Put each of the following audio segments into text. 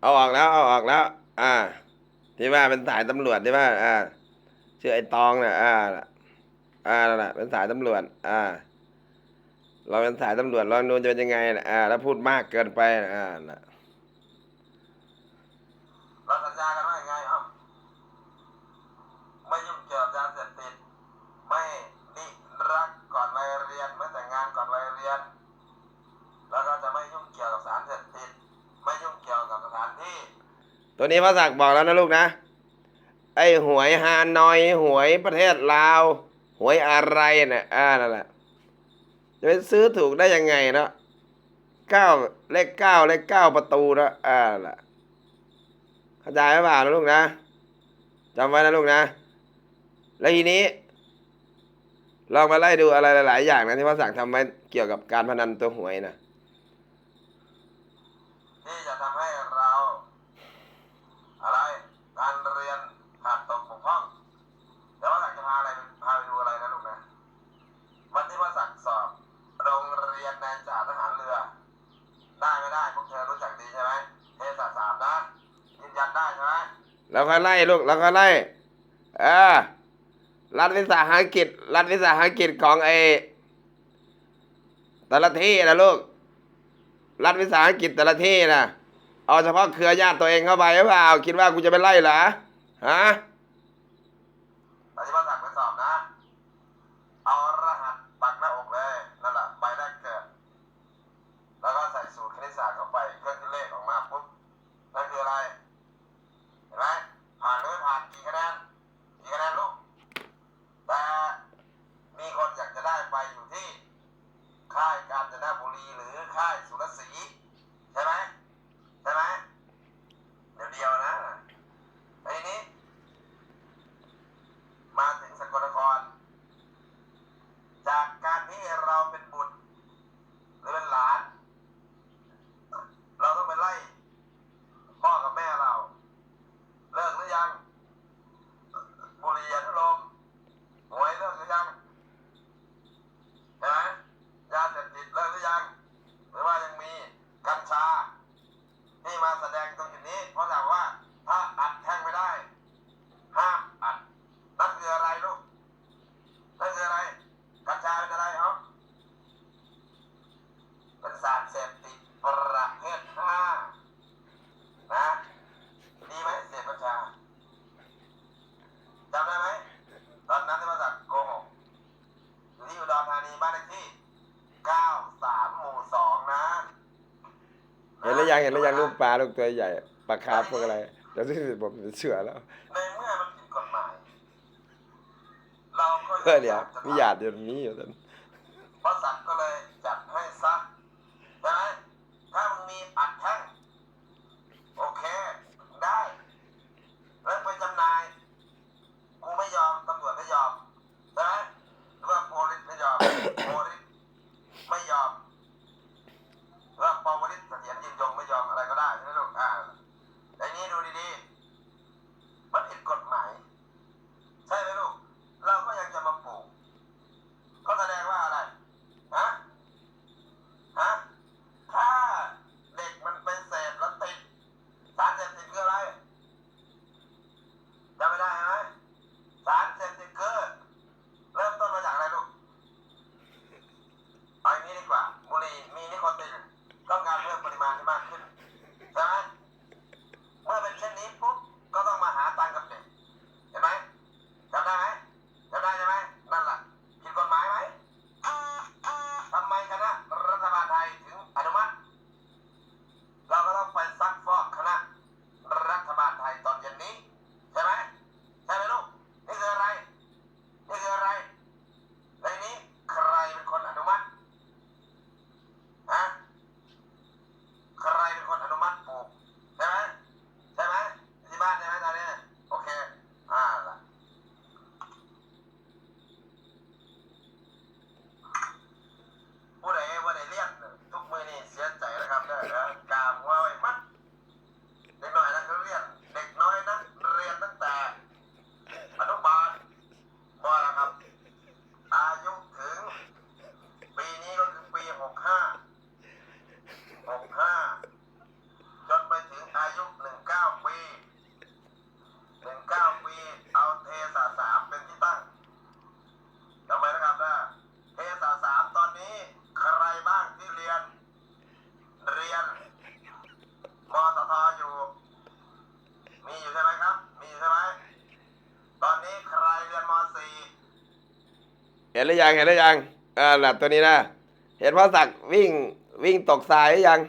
เอาออกแล้วเอาออกแล้ว อ่า ที่ว่าเป็นสายตำรวจที่ว่า อ่าชื่อไอ้ตองเนี่ยอ่า อ่านั่นแหละเป็นสายตำรวจ อ่า เราเป็นสายตำรวจลองดูจะเป็นยังไงนะอ่า แล้วพูดมากเกินไปนะอ่าน่ะ เราสัญญากันว่ายังไงเอ้าไม่ยุ่งเกี่ยวกับยาเสพติด ไม่นิรักก่อนวัยเรียน ไม่แต่งงานก่อนวัยเรียน แล้วก็จะไม่ยุ่งเกี่ยวกับสารเสพติด ไม่ยุ่งเกี่ยวกับสถานที่ ตัวนี้พระศักดิ์บอกแล้วนะลูกนะ ไอ้หวยฮานอย หวยประเทศลาว หวยอะไรเนี่ยอ่านั่นแหละจะไปซื้อถูกได้ยังไงเนาะเก้าเลขเก้าเลขเก้าประตูนะอ่านั่นแหละเข้าใจไหมเปล่านะลูกนะจำไว้นะลูกนะ แล้วทีนี้ลองมาไล่ดูอะไรหลาย ๆ อย่างนะที่พระศักดิ์ทำไว้เกี่ยวกับการพนันตัวหวยนะ ที่จะทำให้เรา อะไร การเรียนขาดตกบกพร่องเดี๋ยวว่าศักดิ์จะพาอะไรพาไปดูอะไรนะลูกนะ วันที่ว่าศักดิ์สอบ โรงเรียนนายจ่าทหารเรือ ได้ไม่ได้พวกเธอรู้จักดีใช่ไหมเทศสามนะยืนยันได้ใช่ไหม แล้วค่อยไล่ลูกแล้วค่อยไล่เออรัฐวิสาหกิจ รัฐวิสาหกิจของไอแต่ละที่นะลูก รัฐวิสาหกิจแต่ละที่นะเอาเฉพาะเครือญาติตัวเองเข้าไปหรือเปล่า คิดว่ากูจะไปไล่เหรอฮะ ปฏิบัติสั่งไปสอบนะ เอารหัสปักหน้าอกเลย นั่นแหละใบแรกเกิด แล้วก็ใส่สูตรคณิตศาสตร์เข้าไปเครื่องคิดเลขออกมาปุ๊บ นั่นคืออะไร เห็นไหม ผ่านหรือไม่ผ่านกี่คะแนน กี่คะแนนลูก แต่มีคนอยากจะได้ไปอยู่ที่ ค่ายกาญจนบุรีหรือค่ายสุรศรีใช่ไหม ใช่ไหม เดี๋ยวเดียวๆนะไอ้นี้ มาถึงสกลนคร จากการที่เราเป็นบุตรหรือเป็นหลาน เราต้องไปไล่ พ่อกับแม่เรา เลิกหรือยัง บุหรี่ยานุโลมหวยเลิกหรือยังเห็นไหมยาเสพติดเลิกหรือยัง หรือว่ายังมีกัญชา ที่มา แสดงตรงจุดนี้ เพราะถามว่าถ้าอัดแท่งไม่ได้ ห้ามอัด นั่นคืออะไรลูก นั่นคืออะไร กัญชาเป็นอะไรครับเป็นสารเสพติดประเภทห้านะ ดีไหมเสพกัญชาจำได้ไหม ตอนนั้นที่มาจากโกหกอยู่ที่อุดรธานีบ้านเลขที่ 93 หมู่ 2 นะ เห็ นแล้วยังเห็นแล้วยังลูกปลาลูกตัวใหญ่ปลาคาร์ฟพวกอะไรเดี๋ยวที่ผมเป็นเสือแล้วในเมื่อมันผิดกฎหมายเราก็เพื่อเดี๋ยวมีหยาดเดี๋ยวนี้อยู่ตอนเพราะสัตว์ก็เลยจัดให้ซะใช่ไหมถ้ามึงมีอัดแท่ง โอเค ได้ แล้วไปจำหน่าย กูไม่ยอม ตำรวจไม่ยอมใช่ไหมหรือว่าโพลิสไม่ยอม โพลิสไม่ยอมหรือว่าปวลิสเสถียรยืนยง ได้ใช่ไหมลูกอ่าไอ้นี้ดูดีๆ มันผิดกฎหมาย ใช่ไหมลูก เราก็ยังจะมาปลูก ก็แสดงว่าอะไร ฮะ ฮะ ถ้าเด็กมันไปเสพแล้วติด สารเสพติดคืออะไรจำไม่ได้ไหมสารเสพติดคือเริ่มต้นมาจากอะไรลูก เอาอย่างนี้ดีกว่า บุหรี่มีนิโคตินต้องการเพิ่มปริมาณที่มากขึ้น ใช่ไหม เมื่อเป็นเช่นนี้ปุ๊บ ก็ต้องมาหาตังค์กับเด็ก เห็นไหมจำได้ไหม ห็นหรือยังเห็นหรือยังเออหลับตัวนี้นะ เห็นพ่อศักดิ์วิ่งวิ่งตกทรายหรือยัง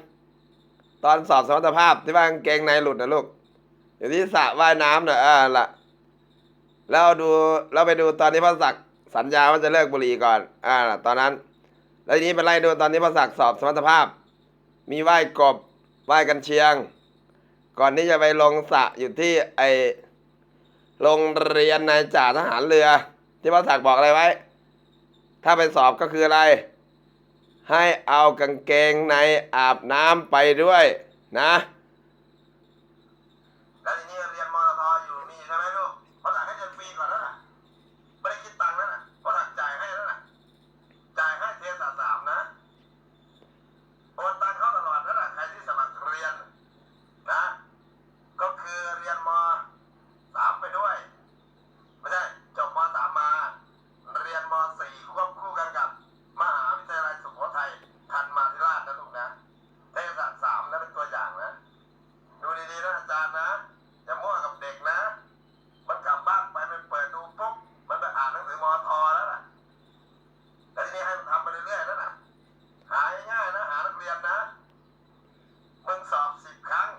ตอนสอบสมรรถภาพที่ว่างเกงในหลุดนะลูกอยู่ที่สระว่ายน้ำเน่ะอ่าละแล้วดูเราไปดูตอนที่พ่อศักดิ์สัญญาว่าจะเลิกบุหรี่ก่อน อ่าล่ะตอนนั้น แล้วทีนี้ไปไล่ดูตอนที่พ่อศักดิ์สอบสมรรถภาพ มีไหว้กบไหว้กันเชียง ก่อนที่จะไปลงสระอยู่ที่ไอโรงเรียนนายจ่าทหารเรือ ที่พ่อศักดิ์บอกอะไรไว้ ถ้าไปสอบก็คืออะไร ให้เอากางเกงในอาบน้ำไปด้วยนะ você cai